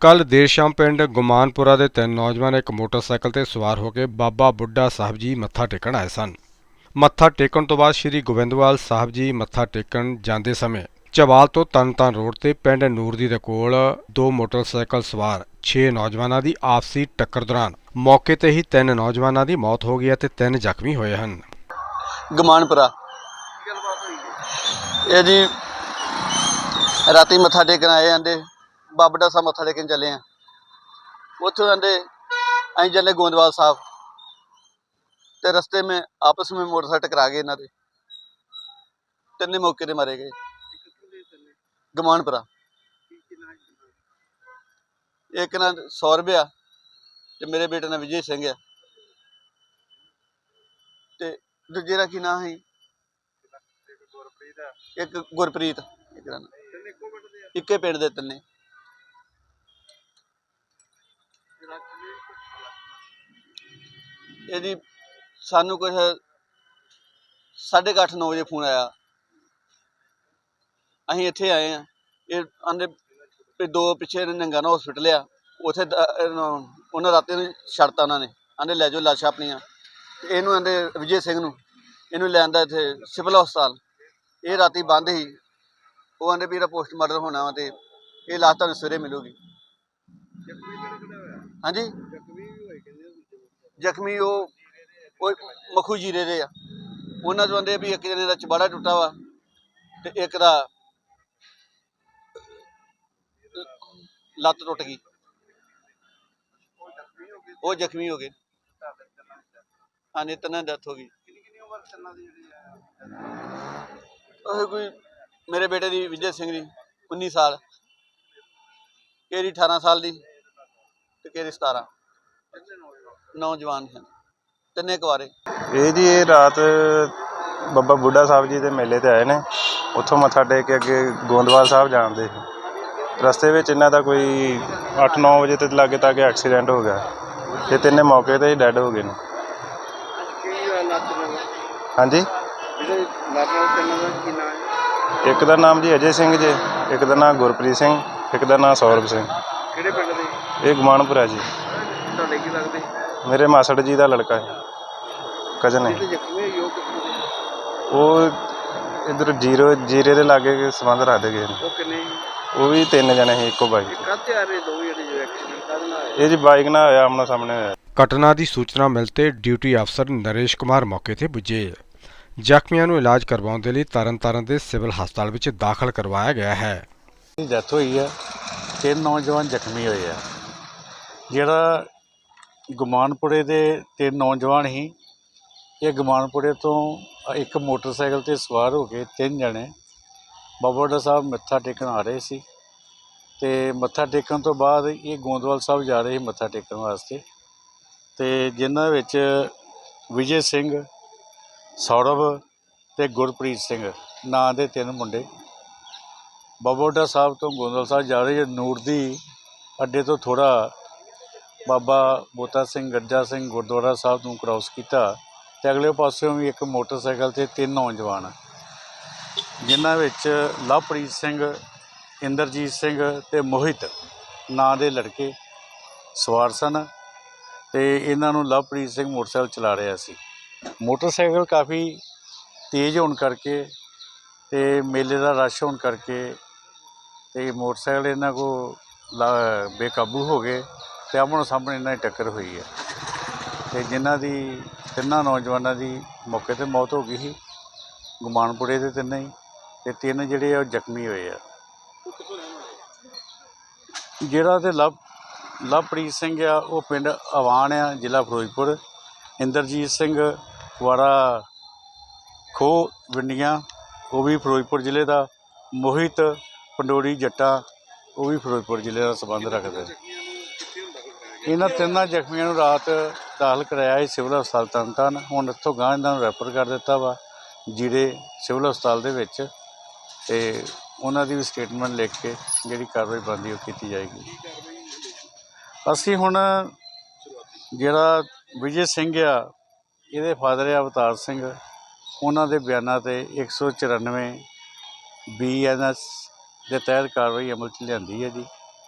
ਕੱਲ ਦੇਰ ਸ਼ਾਮ ਪਿੰਡ ਗੁਮਾਨਪੁਰਾ ਦੇ ਤਿੰਨ ਨੌਜਵਾਨ ਇੱਕ ਮੋਟਰਸਾਈਕਲ ਤੇ ਸਵਾਰ ਹੋ ਕੇ ਬਾਬਾ ਬੁੱਢਾ ਸਾਹਿਬ ਜੀ ਮੱਥਾ ਟੇਕਣ ਆਏ ਸਨ। ਮੱਥਾ ਟੇਕਣ ਤੋਂ ਬਾਅਦ ਸ੍ਰੀ ਗੋਬਿੰਦਵਾਲ ਸਾਹਿਬ ਜੀ ਮੱਥਾ ਟੇਕਣ ਜਾਂਦੇ ਸਮੇਂ ਚਵਾਲ ਤੋਂ ਤਨਤਨ ਰੋਡ ਤੇ ਪਿੰਡ ਨੂਰਦੀ ਦੇ ਕੋਲ ਦੋ ਮੋਟਰਸਾਈਕਲ ਸਵਾਰ 6 ਨੌਜਵਾਨਾਂ ਦੀ ਆਪਸੀ ਟੱਕਰ ਦੌਰਾਨ ਮੌਕੇ ਤੇ ਹੀ ਤਿੰਨ ਨੌਜਵਾਨਾਂ ਦੀ ਮੌਤ ਹੋ ਗਈ ਅਤੇ ਤਿੰਨ ਜ਼ਖਮੀ ਹੋਏ ਹਨ। ਗਮਾਨਪੁਰਾ। ਇਹ ਜੀ ਰਾਤੀ ਮੱਥਾ ਟੇਕਣ ਆਏ ਆਂਦੇ। ਬਾਬਾ ਬਾਬੜਾ ਸਾਹਿਬ ਮੱਥਾ ਟੇਕਣ ਚੱਲੇ ਆ। ਉੱਥੋਂ ਜਾਂਦੇ ਅਸੀਂ ਚੱਲੇ ਗੋਦਵਾਲ ਸਾਹਿਬ। ਤੇ ਰਸਤੇ ਮੇਂ ਆਪਸ ਮੇਂ ਮੋਟਰਸਾਈਕਲ ਟਕਰਾ ਗਏ ਇਹਨਾਂ ਦੇ। ਤਿੰਨੇ ਮੌਕੇ ਤੇ ਮਾਰੇ ਗਏ। ਗਮਾਨਪੁਰਾ। ਇੱਕ ਨਾਲ 100 ਰੁਪਿਆ ਤੇ ਮੇਰੇ ਬੇਟੇ ਨਾਲ ਵਿਜੇ ਸਿੰਘ ਆ। ਤੇ ਦੂਜੇ ਦਾ ਕੀ ਨਾਂ ਹੈ ਇੱਕ ਗੁਰਪ੍ਰੀਤ ਇੱਕ ਨਾਂ। ਇੱਕੇ ਪਿੰਡ ਦੇ ਤਿੰਨੇ। ਇਹਦੀ ਸਾਨੂੰ ਕੁਝ ਸਾਢੇ ਕੁ ਅੱਠ 9 ਵਜੇ ਫੋਨ ਆਇਆ। ਅਸੀਂ ਇੱਥੇ ਆਏ ਆ ਇਹ ਆਂਦੇ ਵੀ ਦੋ ਪਿੱਛੇ ਨੰਗਾ ਨਾ ਹਸਪੀਟਲ ਆ ਉਥੇ ਉਹਨਾਂ ਰਾਤੇ ਨੂੰ ਛੱਡਤਾ ਉਹਨਾਂ ਨੇ। ਆਂਦੇ ਲੈ ਜਾਓ ਲਾਸ਼ਾਂ ਆਪਣੀਆਂ। ਇਹਨੂੰ ਆਂਦੇ ਵਿਜੇ ਸਿੰਘ ਨੂੰ। ਇਹਨੂੰ ਲੈ ਲੈਂਦਾ ਇੱਥੇ ਸਿਵਲ ਹਸਪਤਾਲ। ਇਹ ਰਾਤੀ ਬੰਦ ਸੀ। ਉਹ ਆਂਦੇ ਵੀ ਇਹਦਾ ਪੋਸਟਮਾਰਟਮ ਹੋਣਾ ਵਾ ਤੇ ਇਹ ਲਾਸ਼ ਤੁਹਾਨੂੰ ਸਵੇਰੇ ਮਿਲੂਗੀ। ਹਾਂਜੀ। ਜ਼ਖਮੀ ਉਹ ਉਹ ਮਖੂ ਜੀਰੇ ਦੇ ਆ। ਉਹਨਾਂ ਤੋਂ ਆਂਦੇ ਵੀ ਇੱਕ ਜਣੇ ਦਾ ਚਬਾੜਾ ਟੁੱਟਾ ਵਾ ਤੇ ਇੱਕ ਦਾ ਲੱਤ ਟੁੱਟ ਗਈ। ਉਹ ਜ਼ਖਮੀ ਹੋ ਗਏ ਹਾਂ ਨਿਤਨਾ ਡੈਥ ਹੋ ਗਈ। ਉਹ ਕੋਈ ਮੇਰੇ ਬੇਟੇ ਦੀ ਵਿਜੇ ਸਿੰਘ ਦੀ 19 ਸਾਲ। ਕਿਹੜੀ 18 ਸਾਲ ਦੀ। ਤੇ ਕਿਹੜੀ 17 ਨੌਜਵਾਨ ਹਨ। ਤਿੰਨੇ ਕੁਆਰੇ ਇਹ ਜੀ ਇਹ ਰਾਤ ਬਾਬਾ ਬੁੱਢਾ ਸਾਹਿਬ ਜੀ ਦੇ ਮੇਲੇ ਤੇ ਆਏ ਨੇ। ਉੱਥੋਂ ਮੱਥਾ ਟੇਕ ਕੇ ਅੱਗੇ ਗੋਂਦਵਾਲ ਸਾਹਿਬ ਜਾਣਦੇ ਸੀ। ਰਸਤੇ ਵਿੱਚ ਇਹਨਾਂ ਦਾ ਕੋਈ 8-9 ਵਜੇ ਤੇ ਲਾਗੇ ਤੱਕ ਐਕਸੀਡੈਂਟ ਹੋ ਗਿਆ। ਤੇ ਤਿੰਨੇ ਮੌਕੇ ਤੇ ਹੀ ਡੈੱਡ ਹੋ ਗਏ ਨੇ। ਹਾਂਜੀ? ਇੱਕ ਦਾ ਨਾਮ ਜੀ ਅਜੇ ਸਿੰਘ ਜੀ ਇੱਕ ਦਾ ਨਾਮ ਗੁਰਪ੍ਰੀਤ ਸਿੰਘ ਇੱਕ ਦਾ ਨਾਮ ਸੌਰਭ ਸਿੰਘ। ਕਿਹੜੇ ਇਹ ਗੁਮਾਨਪੁਰਾ ਜੀ। ਤੁਹਾਡੇ ਕੀ ਲੱਗਦੇ? ਮੇਰੇ ਮਾਸੜ ਜੀ ਦਾ ਲੜਕਾ ਹੈ। ਕਜ਼ਨ ਹੈ। ਜ਼ਖਮੀ ਉਹ ਕਿੱਥੋਂ ਉਹ ਇਧਰ ਜੀਰੋ ਜੀਰੇ ਦੇ ਲਾਗੇ ਸੰਬੰਧ ਰੱਖਦੇ ਗਏ ਨੇ। ਉਹ ਕਿੰਨੇ ਉਹ ਵੀ ਤਿੰਨ ਜਣੇ ਸੀ ਇੱਕੋ ਬਾਈਕ ਤੇ। ਕਾਹਤੇ ਆ ਰਹੇ ਦੋ ਜਿਹੜੇ ਜੋ ਐਕਸੀਡੈਂਟ ਕਰਨ ਆਏ? ਇਹ ਜੀ ਬਾਈਕ ਨਾਲ ਹੋਇਆ ਆਮਣਾ ਸਾਹਮਣੇ ਹੋਇਆ। ਘਟਨਾ ਦੀ ਸੂਚਨਾ ਮਿਲਤੇ ਡਿਊਟੀ ਅਫਸਰ ਨਰੇਸ਼ ਕੁਮਾਰ ਮੌਕੇ ਤੇ ਪੁੱਜੇ। ਜ਼ਖਮੀਆਂ ਨੂੰ ਇਲਾਜ ਕਰਵਾਉਣ ਦੇ ਲਈ ਤਰਨਤਾਰਨ ਦੇ ਸਿਵਲ ਹਸਪਤਾਲ ਵਿੱਚ ਦਾਖਲ ਕਰਵਾਇਆ ਗਿਆ ਹੈ। ਦੀ ਡੈਥ ਹੋਈ ਹੈ। ਤਿੰਨ ਨੌਜਵਾਨ ਜ਼ਖਮੀ ਹੋਏ ਆ। ਜਿਹੜਾ ਗੁਮਾਨਪੁਰੇ ਦੇ ਤਿੰਨ ਨੌਜਵਾਨ ਸੀ, ਇਹ ਗੁਮਾਨਪੁਰੇ ਤੋਂ ਇੱਕ ਮੋਟਰਸਾਈਕਲ ਤੇ ਸਵਾਰ ਹੋ ਕੇ ਤਿੰਨ ਜਣੇ ਬਾਬਾ ਬੁੱਢਾ ਸਾਹਿਬ ਮੱਥਾ ਟੇਕਣ ਆ ਰਹੇ ਸੀ ਤੇ ਮੱਥਾ ਟੇਕਣ ਤੋਂ ਬਾਅਦ ਇਹ ਗੋਂਦਵਾਲ ਸਾਹਿਬ ਜਾ ਰਹੇ ਸੀ ਮੱਥਾ ਟੇਕਣ ਵਾਸਤੇ। ਤੇ ਜਿਨ੍ਹਾਂ ਵਿੱਚ ਵਿਜੇ ਸਿੰਘ, ਸੌਰਵ ਤੇ ਗੁਰਪ੍ਰੀਤ ਸਿੰਘ ਨਾਂ ਦੇ ਤਿੰਨ ਮੁੰਡੇ ਬਾਬਾ ਬੁੱਢਾ ਸਾਹਿਬ ਤੋਂ ਗੋਂਦਵਾਲ ਸਾਹਿਬ ਜਾ ਰਹੇ ਨੂਰ ਦੀ ਅੱਡੇ ਤੋਂ ਥੋੜਾ ਬਾਬਾ ਬੋਤਾ ਸਿੰਘ ਗੱਜਾ ਸਿੰਘ ਗੁਰਦੁਆਰਾ ਸਾਹਿਬ ਨੂੰ ਕ੍ਰਾਸ ਕੀਤਾ ਤੇ ਅਗਲੇ ਪਾਸਿਓਂ ਵੀ ਇੱਕ ਮੋਟਰਸਾਈਕਲ ਤੇ ਤਿੰਨ ਨੌਜਵਾਨ ਜਿਨ੍ਹਾਂ ਵਿੱਚ ਲਵਪ੍ਰੀਤ ਸਿੰਘ, ਇੰਦਰਜੀਤ ਸਿੰਘ ਤੇ ਮੋਹਿਤ ਨਾਂ ਦੇ ਲੜਕੇ ਸਵਾਰ ਸਨ ਤੇ ਇਹਨਾਂ ਨੂੰ ਲਵਪ੍ਰੀਤ ਸਿੰਘ ਮੋਟਰਸਾਈਕਲ ਚਲਾ ਰਿਹਾ ਸੀ। ਮੋਟਰਸਾਈਕਲ ਕਾਫੀ ਤੇਜ਼ ਹੋਣ ਕਰਕੇ ਤੇ ਮੇਲੇ ਦਾ ਰਸ਼ ਹੋਣ ਕਰਕੇ ਤੇ ਮੋਟਰਸਾਈਕਲ ਇਹਨਾਂ ਕੋ ਲਾ- ਬੇਕਾਬੂ ਹੋ ਗਏ। ਤੇ ਆਮਣੇ ਸਾਹਮਣੇ ਇਹਨਾਂ ਦੀ ਟੱਕਰ ਹੋਈ ਹੈ। ਤੇ ਜਿਨ੍ਹਾਂ ਦੀ, ਤਿੰਨਾਂ ਨੌਜਵਾਨਾਂ ਦੀ ਮੌਕੇ ਤੇ ਮੌਤ ਹੋ ਗਈ ਸੀ। ਗੁਮਾਨਪੁਰੇ ਦੇ ਤਿੰਨੇ ਹੀ ਤੇ ਤਿੰਨ ਜਿਹੜੇ ਆ ਉਹ ਜ਼ਖਮੀ ਹੋਏ ਆ। ਜਿਹੜਾ ਤੇ ਲਵ, ਲਵਪ੍ਰੀਤ ਸਿੰਘ ਆ, ਉਹ ਪਿੰਡ ਅਵਾਨ ਆ, ਜ਼ਿਲ੍ਹਾ ਫਿਰੋਜ਼ਪੁਰ। ਇੰਦਰਜੀਤ ਸਿੰਘ ਵਾੜਾ ਖੋ ਵਿੰਡੀਆਂ, ਉਹ ਵੀ ਫਿਰੋਜ਼ਪੁਰ ਜ਼ਿਲ੍ਹੇ ਦਾ। ਮੋਹਿਤ ਪੰਡੋਰੀ ਜੱਟਾ, ਉਹ ਵੀ ਫਿਰੋਜ਼ਪੁਰ ਜ਼ਿਲ੍ਹੇ ਦਾ ਸੰਬੰਧ ਰੱਖਦੇ ਇਹਨਾਂ ਤਿੰਨਾਂ ਜ਼ਖਮੀਆਂ ਨੂੰ ਰਾਤ ਦਾਖਲ ਕਰਾਇਆ ਸੀ ਸਿਵਲ ਹਸਪਤਾਲ ਤਰਨਤਾਰਨ। ਹੁਣ ਇੱਥੋਂ ਗਾਂ ਇਹਨਾਂ ਨੂੰ ਰੈਫਰ ਕਰ ਦਿੱਤਾ ਵਾ ਜੀਰੇ ਸਿਵਲ ਹਸਪਤਾਲ ਦੇ ਵਿੱਚ ਤੇ ਉਹਨਾਂ ਦੀ ਵੀ ਸਟੇਟਮੈਂਟ ਲਿਖ ਕੇ ਜਿਹੜੀ ਕਾਰਵਾਈ ਬਣਦੀ ਉਹ ਕੀਤੀ ਜਾਏਗੀ। ਅਸੀਂ ਹੁਣ ਜਿਹੜਾ ਵਿਜੇ ਸਿੰਘ ਆ, ਇਹਦੇ ਫਾਦਰ ਆ ਅਵਤਾਰ ਸਿੰਘ, ਉਹਨਾਂ ਦੇ ਬਿਆਨਾਂ ਤੇ 194 ਬੀਐਨਐਸ ਦੇ ਤਹਿਤ ਕਾਰਵਾਈ ਅਮਲ 'ਚ ਲਿਆਂਦੀ ਹੈ ਜੀ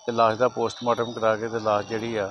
ਤੇ ਲਾਸ਼ ਦਾ ਪੋਸਟਮਾਰਟਮ ਕਰਾ ਕੇ ਤੇ ਲਾਸ਼ ਜਿਹੜੀ ਆ